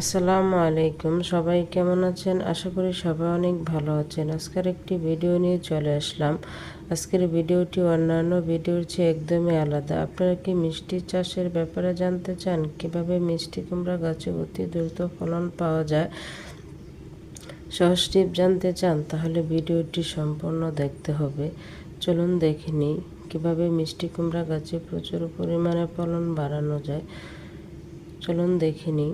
আসসালামু আলাইকুম। সবাই কেমন আছেন? আশা করি সবাই অনেক ভালো আছেন। আজকের একটি ভিডিও নিয়ে চলে আসলাম। আজকের ভিডিওটি অন্যান্য ভিডিওর চেয়ে একদমই আলাদা। আপনারা কি মিষ্টি চাষের ব্যাপারে জানতে চান? কীভাবে মিষ্টি কুমড়া গাছে অতি দ্রুত ফলন পাওয়া যায়? সহজ টিপ জানতে চান, তাহলে ভিডিওটি সম্পূর্ণ দেখতে হবে। চলুন দেখে নিই, কীভাবে মিষ্টি কুমড়া গাছে প্রচুর পরিমাণে ফলন বাড়ানো যায়। চলুন দেখে নিই।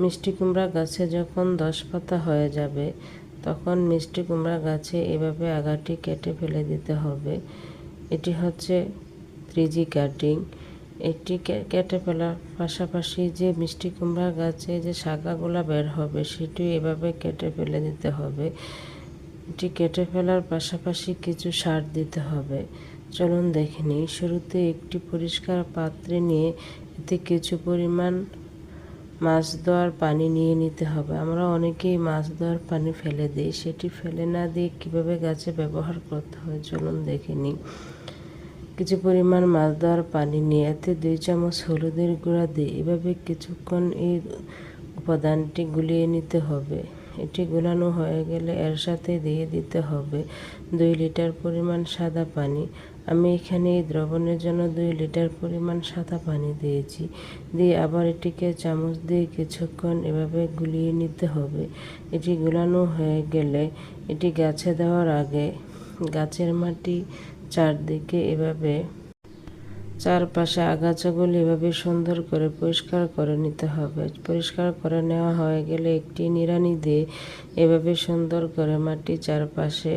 মিষ্টি কুমড়া গাছে যখন দশ পাতা হয়ে যাবে, তখন মিষ্টি কুমড়া গাছে এভাবে আগাটি কেটে ফেলে দিতে হবে। এটি হচ্ছে থ্রিজি কাটিং। এটি কেটে ফেলার পাশাপাশি যে মিষ্টি কুমড়া গাছে যে শাখাগুলো বের হবে, সেটি এভাবে কেটে ফেলে দিতে হবে। এটি কেটে ফেলার পাশাপাশি কিছু সার দিতে হবে। চলুন দেখে নিই। শুরুতে একটি পরিষ্কার পাত্রে নিয়ে এতে কিছু পরিমাণ মাছ ধোয়ার পানি নিয়ে নিতে হবে। আমরা অনেকেই মাছ ধোয়ার পানি ফেলে দিই। সেটি ফেলে না দিয়ে কীভাবে গাছে ব্যবহার করতে হয় চলুন দেখে নিই। কিছু পরিমাণ মাছ ধোয়ার পানি নিয়ে এতে দুই চামচ হলুদের গুঁড়া দিই এভাবে কিছুক্ষণ এই উপাদানটি গুলিয়ে নিতে হবে। এটি গুলানো হয়ে গেলে এর সাথে দিয়ে দিতে হবে দুই লিটার পরিমাণ সাদা পানি। আমি এখানে এই দ্রবণের জন্য দুই লিটার পরিমাণ সাদা পানি দিয়েছি। দিয়ে আবার এটিকে চামচ দিয়ে কিছুক্ষণ এভাবে গুলিয়ে নিতে হবে। এটি গুলানো হয়ে গেলে এটি গাছে দেওয়ার আগে গাছের মাটি চারদিকে এভাবে চারপাশে আগাছাগুলি এভাবে সুন্দর করে পরিষ্কার করে নিতে হবে। পরিষ্কার করে নেওয়া হয়ে গেলে একটি নিড়ানি দিয়ে এভাবে সুন্দর করে মাটি চারপাশে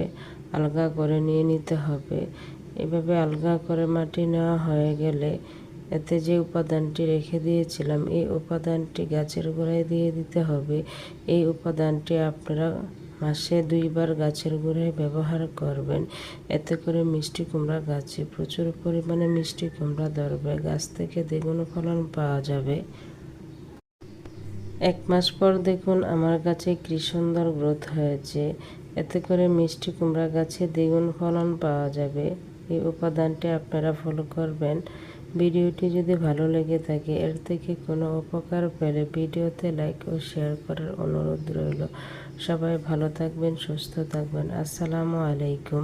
আলগা করে নিয়ে নিতে হবে। এভাবে আলগা করে মাটি নেওয়া হয়ে গেলে এতে যে উপাদানটি রেখে দিয়েছিলাম, এই উপাদানটি গাছের গোড়ায় দিয়ে দিতে হবে। এই উপাদানটি আপনারা মাসে দুইবার গাছের গোড়ায় ব্যবহার করবেন। এতে করে মিষ্টি কুমড়া গাছে প্রচুর পরিমাণে মিষ্টি কুমড়া ধরবে। গাছ থেকে দ্বিগুণ ফলন পাওয়া যাবে। এক মাস পর দেখুন আমার গাছে কি সুন্দর গ্রোথ হয়েছে। এতে করে মিষ্টি কুমড়া গাছে দ্বিগুণ ফলন পাওয়া যাবে। এই উপাদানটি আপনারা ফলো করবেন। ভিডিওটি যদি ভালো লেগে থাকে, এর থেকে কোনো উপকার পেলে ভিডিওতে লাইক ও শেয়ার করার অনুরোধ রইল। সবাই ভালো থাকবেন, সুস্থ থাকবেন। আসসালামু আলাইকুম।